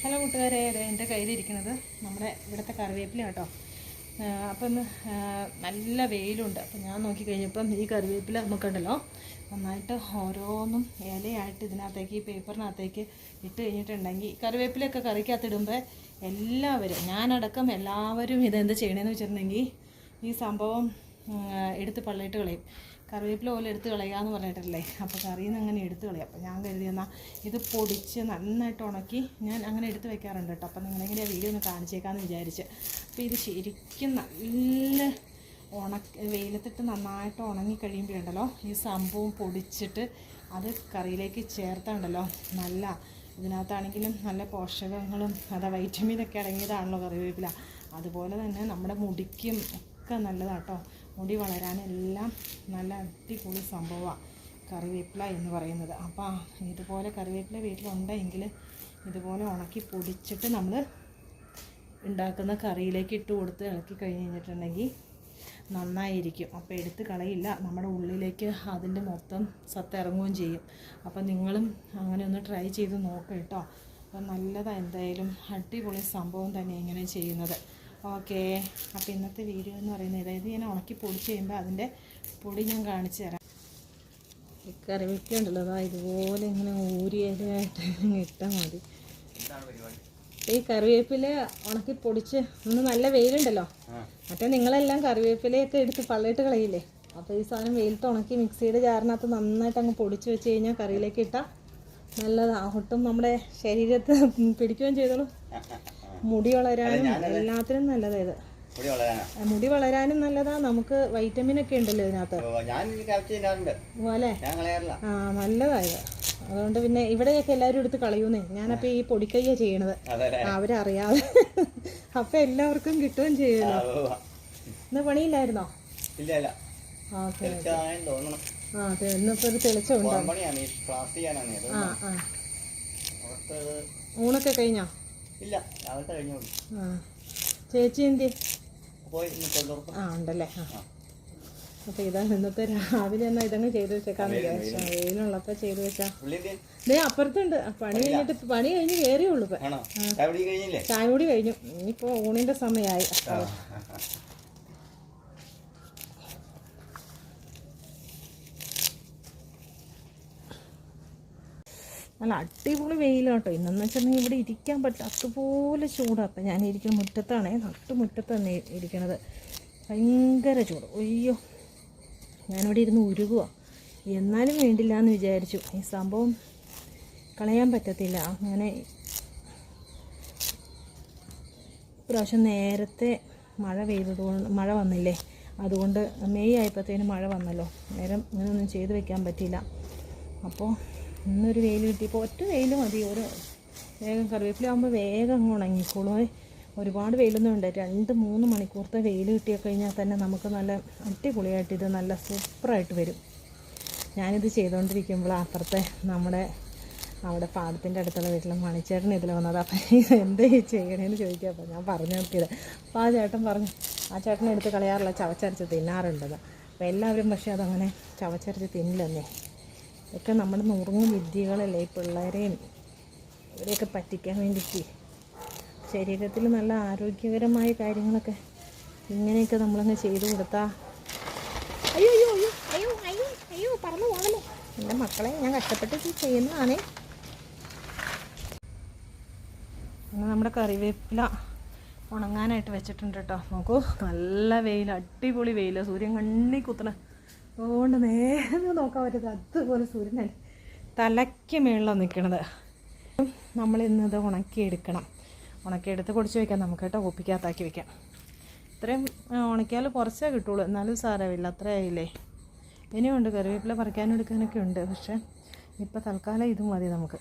Hello കൂട്ടുകാരെ അതെ എന്റെ കയ്യിലിരിക്കുന്നത് നമ്മുടെ ഇവിടുത്തെ കറിവേപ്പില കേട്ടോ. അപ്പം നല്ല വെയിലുണ്ട്. അപ്പം ഞാൻ നോക്കി കഴിഞ്ഞപ്പം ഈ കറിവേപ്പില നമുക്കുണ്ടല്ലോ. നന്നായിട്ട് ഓരോന്നും ഇലയായിട്ട് ഇതിനകത്തേക്ക് ഈ പേപ്പറിനകത്തേക്ക് ഇട്ട് കഴിഞ്ഞിട്ടുണ്ടെങ്കിൽ കറിവേപ്പിലൊക്കെ കറിക്കകത്തിടുമ്പോൾ എല്ലാവരും ഞാനടക്കം എല്ലാവരും ഇതെന്ത് ചെയ്യണമെന്ന് വെച്ചിട്ടുണ്ടെങ്കിൽ ഈ സംഭവം എടുത്ത് പള്ളിയിട്ട് കളയും. കറിവേപ്പില പോലെ എടുത്ത് കളയുക എന്ന് പറഞ്ഞിട്ടല്ലേ? അപ്പോൾ കറിയിൽ നിന്ന് അങ്ങനെ എടുത്ത് കളയും. അപ്പോൾ ഞാൻ കരുതി എന്നാൽ ഇത് പൊടിച്ച് നന്നായിട്ട് ഉണക്കി ഞാൻ അങ്ങനെ എടുത്ത് വെക്കാറുണ്ട് കേട്ടോ. അപ്പോൾ നിങ്ങളെങ്ങനെ വീഡിയോ ഒന്ന് കാണിച്ചേക്കാമെന്ന് വിചാരിച്ച്. അപ്പോൾ ഇത് ശരിക്കും നല്ല ഉണ വെയിലത്തിട്ട് നന്നായിട്ട് ഉണങ്ങി കഴിയുമ്പോഴുണ്ടല്ലോ ഈ സംഭവം പൊടിച്ചിട്ട് അത് കറിയിലേക്ക് ചേർത്തുണ്ടല്ലോ. നല്ല ഇതിനകത്താണെങ്കിലും നല്ല പോഷകങ്ങളും അതാ വൈറ്റമിനൊക്കെ അടങ്ങിയതാണല്ലോ കറിവേപ്പില. അതുപോലെ തന്നെ നമ്മുടെ മുടിക്കും ഒക്കെ നല്ലതാട്ടോ. മുടി വളരാനെല്ലാം നല്ല അടിപൊളി സംഭവമാണ് കറിവേപ്പില എന്ന് പറയുന്നത്. അപ്പോൾ ഇതുപോലെ കറിവേപ്പില വീട്ടിലുണ്ടെങ്കിൽ ഇതുപോലെ ഉണക്കി പൊടിച്ചിട്ട് നമ്മൾ ഉണ്ടാക്കുന്ന കറിയിലേക്ക് ഇട്ട് കൊടുത്ത് ഇളക്കി കഴിഞ്ഞ് കഴിഞ്ഞിട്ടുണ്ടെങ്കിൽ നന്നായിരിക്കും. അപ്പോൾ എടുത്ത് കളയില്ല. നമ്മുടെ ഉള്ളിലേക്ക് അതിന്റെ മൊത്തം സത്തിറങ്ങുകയും ചെയ്യും. അപ്പോൾ നിങ്ങളും അങ്ങനെ ഒന്ന് ട്രൈ ചെയ്ത് നോക്കുക കേട്ടോ. അപ്പം നല്ലതാണ് എന്തായാലും അടിപൊളി സംഭവം തന്നെ ഇങ്ങനെ ചെയ്യുന്നത്. ഓക്കെ. അപ്പോൾ ഇന്നത്തെ വീഡിയോ എന്ന് പറയുന്നത് അതായത് ഞാൻ ഉണക്കി പൊടിച്ച് കഴിയുമ്പോൾ അതിന്റെ പൊടി ഞാൻ കാണിച്ചു തരാം. ഈ കറിവേപ്പില ഉണ്ടല്ലോ അതാ ഇതുപോലെ ഇങ്ങനെ ഊരിയതായിട്ട് ഇട്ടാൽ മതി. ഈ കറിവേപ്പില ഉണക്കി പൊടിച്ച് ഒന്ന് നല്ല വെയിലുണ്ടല്ലോ. മറ്റേ നിങ്ങളെല്ലാം കറിവേപ്പിലയൊക്കെ എടുത്ത് പള്ളിയിട്ട് കളയില്ലേ? അപ്പോൾ ഈ സാധനം വെയിലത്ത് ഉണക്കി മിക്സിയുടെ ജാറിനകത്ത് നന്നായിട്ട് അങ്ങ് പൊടിച്ച് വെച്ച് കഴിഞ്ഞാൽ കറിയിലേക്ക് ഇട്ടാൽ നല്ലതാണ് ഒട്ടും നമ്മുടെ ശരീരത്ത് പിടിക്കുകയും ചെയ്തോളൂ. മുടി വളരാനും എല്ലാത്തിനും നല്ലതാണ് ഇത്. മുടി വളരാനും. നല്ലതാ. നമുക്ക് വൈറ്റമിൻ ഒക്കെ ഉണ്ടല്ലോ ഇതിനകത്ത്. പോലെ ആ നല്ലതായത് അതുകൊണ്ട് പിന്നെ ഇവിടെയൊക്കെ എല്ലാവരും എടുത്ത് കളയൂന്നേ. ഞാനപ്പോൾ ഈ പൊടിക്കയ്യ ചെയ്യണത്. അവരറിയാതെ. അപ്പൊ എല്ലാവർക്കും കിട്ടുകയും ചെയ്യുമല്ലോ. ഇന്ന് പണിയില്ലായിരുന്നോ? ഇല്ല ഓക്കെ ആ അതെ. ഒരു ആ ആ. ഊണൊക്കെ കഴിഞ്ഞോ? ഇല്ല രാവിലത്തെ കഴിഞ്ഞു ആ. ചേച്ചി എന്തി പോയി ആ ഉണ്ടല്ലേ? ആ. അപ്പോൾ ഇതാണ് ഇന്നത്തെ രാവിലെ എന്നാൽ ഇതങ്ങ് ചെയ്ത് വെച്ചേക്കാന്ന് വിചാരിച്ചു. വെയിലുള്ളപ്പോൾ ചെയ്ത് വെച്ചാ. പുള്ളി എന്ത് ദേ അപ്പുറത്തുണ്ട്. പണി കഴിഞ്ഞിട്ട് പണി കഴിഞ്ഞ് കയറിയുള്ളൂ ഇപ്പം. ചായ കൂടി കഴിഞ്ഞു. ഇനിയിപ്പോൾ ഊണിന്റെ സമയമായി. നല്ല അടിപൊളി വെയിലാണ് കേട്ടോ ഇന്നെന്ന് വെച്ചിട്ടുണ്ടെങ്കിൽ ഇവിടെ ഇരിക്കാൻ പറ്റാത്തതുപോലെ ചൂടാണ് അപ്പം ഞാൻ ഇരിക്കുന്ന മുറ്റത്താണേ നട്ടു മുറ്റത്ത് തന്നെ ഇരിക്കണത്. ഭയങ്കര ചൂട്. അയ്യോ. ഞാനിവിടെ ഇരുന്ന് ഉരുകുക എന്നാലും വേണ്ടില്ല എന്ന് വിചാരിച്ചു. ഈ സംഭവം കളയാൻ പറ്റത്തില്ല. അങ്ങനെ ഇപ്രാവശ്യം നേരത്തെ മഴ പെയ്തതുകൊണ്ട് മഴ വന്നില്ലേ? അതുകൊണ്ട് മെയ് ആയപ്പോഴത്തേന് മഴ വന്നല്ലോ. നേരം ഇങ്ങനെയൊന്നും ചെയ്ത് വെക്കാൻ പറ്റിയില്ല. അപ്പോൾ ഇന്നൊരു വെയിൽ കിട്ടിയപ്പോൾ ഒറ്റ വെയിൽ മതി. ഒരു വേഗം കറിവേപ്പില ആകുമ്പോൾ വേഗം അങ്ങ് ഉണങ്ങിക്കോളും. ഒരുപാട് വെയിലൊന്നും ഉണ്ട് രണ്ട് മൂന്ന് മണിക്കൂറത്തെ വെയിൽ കിട്ടിയ കഴിഞ്ഞാൽ തന്നെ നമുക്ക് നല്ല അടിപൊളിയായിട്ട് ഇത് നല്ല സൂപ്പറായിട്ട് വരും. ഞാനിത് ചെയ്തുകൊണ്ടിരിക്കുമ്പോൾ അപ്പുറത്തെ നമ്മുടെ അവിടെ പാടത്തിന്റെ അടുത്തുള്ള വീട്ടിലും മണിച്ചേട്ടൻ ഇതിൽ വന്നത്. അപ്പം എന്താ ഈ ചെയ്യണേന്ന് ചോദിക്കുക അപ്പോൾ ഞാൻ പറഞ്ഞു നോക്കിയത്. അപ്പോൾ ആ ചേട്ടൻ പറഞ്ഞു ആ ചേട്ടൻ എടുത്ത് കളയാറില്ല ചവച്ചരച്ച് തിന്നാറുണ്ടത് അപ്പോൾ എല്ലാവരും പക്ഷേ അതങ്ങനെ ചവച്ചരച്ച് തിന്നില്ലെന്നേ. ഇതൊക്കെ നമ്മുടെ നുറുങ്ങ് വിദ്യകളല്ലേ ഈ പിള്ളേരെയും ഇവരെയൊക്കെ പറ്റിക്കാൻ വേണ്ടിയിട്ട്. ശരീരത്തിൽ നല്ല ആരോഗ്യകരമായ കാര്യങ്ങളൊക്കെ ഇങ്ങനെയൊക്കെ നമ്മളങ്ങ് ചെയ്തു കൊടുത്താൽ അയ്യോ അയ്യോ അയ്യോ അയ്യോ അയ്യോ അയ്യോ പറന്നു പോകണല്ലോ എന്റെ മക്കളെ ഞാൻ കഷ്ടപ്പെട്ട് ചെയ്യുന്നതാണേ. നമ്മുടെ കറിവേപ്പില ഉണങ്ങാനായിട്ട് വെച്ചിട്ടുണ്ട് കേട്ടോ. നോക്കൂ നല്ല വെയിൽ അടിപൊളി വെയിൽ സൂര്യൻ കണ്ണി കുത്തണ അതുകൊണ്ട് നേരെ നോക്കാൻ പറ്റത്തില്ല അതുപോലെ സൂര്യൻ തലയ്ക്ക് മേളിലാണ് നിൽക്കണത് നമ്മൾ ഇന്നത് ഉണക്കിയെടുക്കണം. ഉണക്കിയെടുത്ത് പൊടിച്ച് വയ്ക്കാം നമുക്ക് കേട്ടോ ഒപ്പിക്കകത്താക്കി വെക്കാം. ഇത്രയും ഉണക്കിയാൽ കുറച്ചേ കിട്ടുള്ളൂ. എന്നാലും സാരമില്ല. അത്രയായില്ലേ ഇനിയുണ്ട്. കറിവേപ്പില പറിക്കാനും എടുക്കാനൊക്കെ ഉണ്ട്. പക്ഷേ ഇപ്പോൾ തൽക്കാലം ഇത് മതി നമുക്ക്.